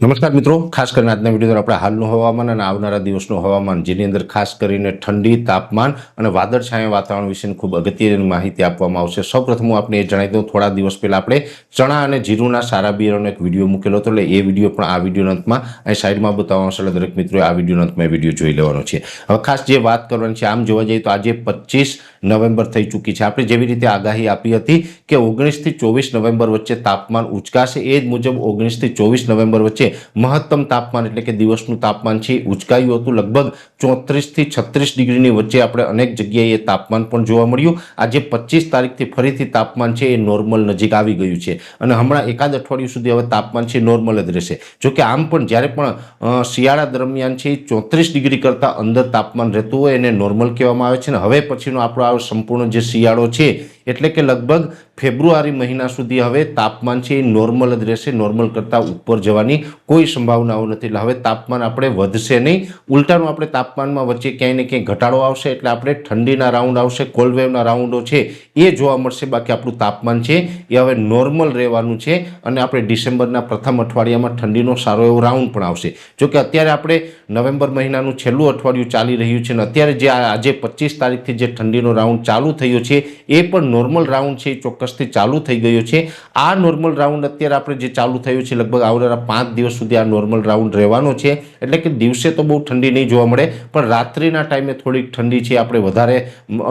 નમસ્કાર મિત્રો, ખાસ કરીને આજના વીડિયો આપણે હાલનું હવામાન અને આવનારા દિવસનું હવામાન, જેની અંદર ખાસ કરીને ઠંડી, તાપમાન અને વાદળછાયા વાતાવરણ વિશેની ખૂબ અગત્યની માહિતી આપવામાં આવશે. સૌપ્રથમ હું આપને એ જણાવી દઉં, થોડા દિવસ પહેલાં આપણે ચણા અને જીરુના સારા બિયરનો એક વીડિયો મૂકેલો હતો. એટલે એ વીડિયો પણ આ વીડિયો અંતમાં અહીં સાઈડમાં બતાવવાનો એટલે દરેક મિત્રોએ આ વીડિયો અંતમાં એ વીડિયો જોઈ લેવાનો છે. હવે ખાસ જે વાત કરવાની છે, આમ જોવા જઈએ તો આજે પચીસ નવેમ્બર થઈ ચૂકી છે. આપણે જેવી રીતે આગાહી આપી હતી કે ઓગણીસથી ચોવીસ નવેમ્બર વચ્ચે તાપમાન ઉચકાશે, એ જ મુજબ ઓગણીસથી ચોવીસ વચ્ચે મહત્તમ તાપમાન એટલે કે દિવસનું તાપમાન છે ઉચકાયું હતું. લગભગ ચોત્રીસથી છત્રીસ ડિગ્રીની વચ્ચે આપણે અનેક જગ્યાએ તાપમાન પણ જોવા મળ્યું. આજે પચીસ તારીખથી ફરીથી તાપમાન છે એ નોર્મલ નજીક આવી ગયું છે. અને હમણાં એકાદ અઠવાડિયું સુધી હવે તાપમાન છે નોર્મલ જ રહેશે. જોકે આમ પણ જ્યારે પણ શિયાળા દરમિયાન છે ચોત્રીસ ડિગ્રી કરતાં અંદર તાપમાન રહેતું હોય એને નોર્મલ કહેવામાં આવે છે. ને હવે પછીનો આપણો આ સંપૂર્ણ જે શિયાળો છે એટલે કે લગભગ ફેબ્રુઆરી મહિના સુધી હવે તાપમાન છે એ નોર્મલ જ રહેશે, નોર્મલ કરતાં ઉપર જવાની કોઈ સંભાવનાઓ નથી. એટલે હવે તાપમાન આપણે વધશે નહીં. ઉલટાનું આપણે તાપમાનમાં વચ્ચે ક્યાંય ને ક્યાંય ઘટાડો આવશે એટલે આપણે ઠંડીના રાઉન્ડ આવશે કોલ્ડ વેવના રાઉન્ડો છે એ જોવા મળશે. બાકી આપણું તાપમાન છે એ હવે નોર્મલ રહેવાનું છે અને આપણે ડિસેમ્બરના પ્રથમ અઠવાડિયામાં ઠંડીનો સારો એવો રાઉન્ડ પણ આવશે. જોકે અત્યારે આપણે નવેમ્બર મહિનાનું છેલ્લું અઠવાડિયું ચાલી રહ્યું છે અને અત્યારે જે આજે પચીસ તારીખથી જે ઠંડીનો રાઉન્ડ ચાલુ થયો છે એ પણ નોર્મલ રાઉન્ડ છે એ ચોક્કસથી ચાલુ થઈ ગયો છે. આ નોર્મલ રાઉન્ડ અત્યારે આપણે જે ચાલુ થયું છે, લગભગ આવનારા પાંચ દિવસ સુધી આ નોર્મલ રાઉન્ડ રહેવાનો છે. એટલે કે દિવસે તો બહુ ઠંડી નહીં જોવા મળે, પણ રાત્રિના ટાઈમે થોડીક ઠંડી છે આપણે વધારે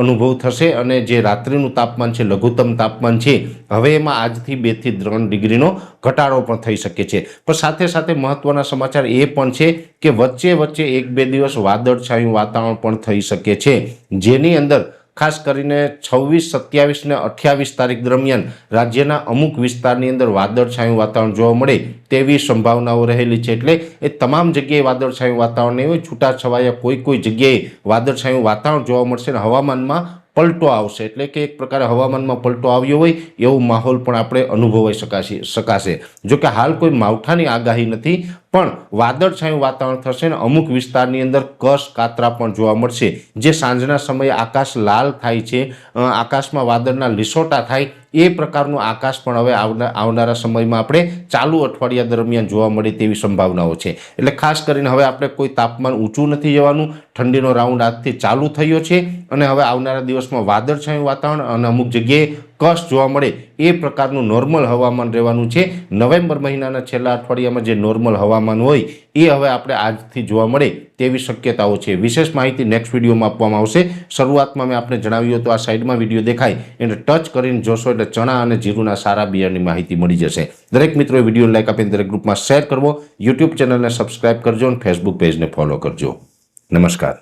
અનુભવ થશે અને જે રાત્રિનું તાપમાન છે, લઘુત્તમ તાપમાન છે, હવે એમાં આજથી બેથી ત્રણ ડિગ્રીનો ઘટાડો પણ થઈ શકે છે. પણ સાથે સાથે મહત્વના સમાચાર એ પણ છે કે વચ્ચે વચ્ચે એક બે દિવસ વાદળછાયું વાતાવરણ પણ થઈ શકે છે. જેની અંદર ખાસ કરીને છવ્વીસ, સત્યાવીસ ને અઠ્યાવીસ તારીખ દરમિયાન રાજ્યના અમુક વિસ્તારની અંદર વાદળછાયું વાતાવરણ જોવા મળે તેવી સંભાવનાઓ રહેલી છે. એટલે એ તમામ જગ્યાએ વાદળછાયું વાતાવરણ નહીં હોય, છૂટાછવાયા કોઈ કોઈ જગ્યાએ વાદળછાયું વાતાવરણ જોવા મળશે અને હવામાનમાં પલટો આવશે. એટલે કે એક પ્રકારે હવામાનમાં પલટો આવ્યો હોય એવો માહોલ પણ આપણે અનુભવાઈ શકાશે શકાશે. જોકે હાલ કોઈ માવઠાની આગાહી નથી પણ વાદળછાયું વાતાવરણ થશે ને અમુક વિસ્તારની અંદર કસ કાતરા પણ જોવા મળશે. જે સાંજના સમયે આકાશ લાલ થાય છે આકાશમાં વાદળના લીસોટા થાય, એ પ્રકારનું આકાશ પણ હવે આવના, આવનારા સમયમાં આપણે ચાલુ અઠવાડિયા દરમિયાન જોવા મળે તેવી સંભાવનાઓ છે. એટલે ખાસ કરીને હવે આપણે કોઈ તાપમાન ઊંચું નથી જવાનું, ઠંડીનો રાઉન્ડ આજથી ચાલુ થયો છે અને હવે આવનારા દિવસમાં વાદળછાયું વાતાવરણ અને અમુક જગ્યાએ કસ જોવા મળે એ પ્રકારનું નોર્મલ હવામાન રહેવાનું છે. નવેમ્બર મહિનાના છેલ્લા અઠવાડિયામાં જે નોર્મલ હવામાન હોય, એ હવે આપણે આજથી જોવા મળે તેવી શક્યતાઓ છે. વિશેષ માહિતી નેક્સ્ટ વિડીયોમાં આપવામાં આવશે. શરૂઆતમાં મેં આપણે જણાવ્યું હતું, આ સાઈડમાં વીડિયો દેખાય. એને ટચ કરીને જોશો એટલે ચણા અને જીરુના સારા બિયારની માહિતી મળી જશે. દરેક મિત્રોએ વીડિયો લાઇક આપીને દરેક ગ્રુપમાં શેર કરવો. યુટ્યુબ ચેનલને સબસ્ક્રાઇબ કરજો અને ફેસબુક પેજને ફોલો કરજો. નમસ્કાર.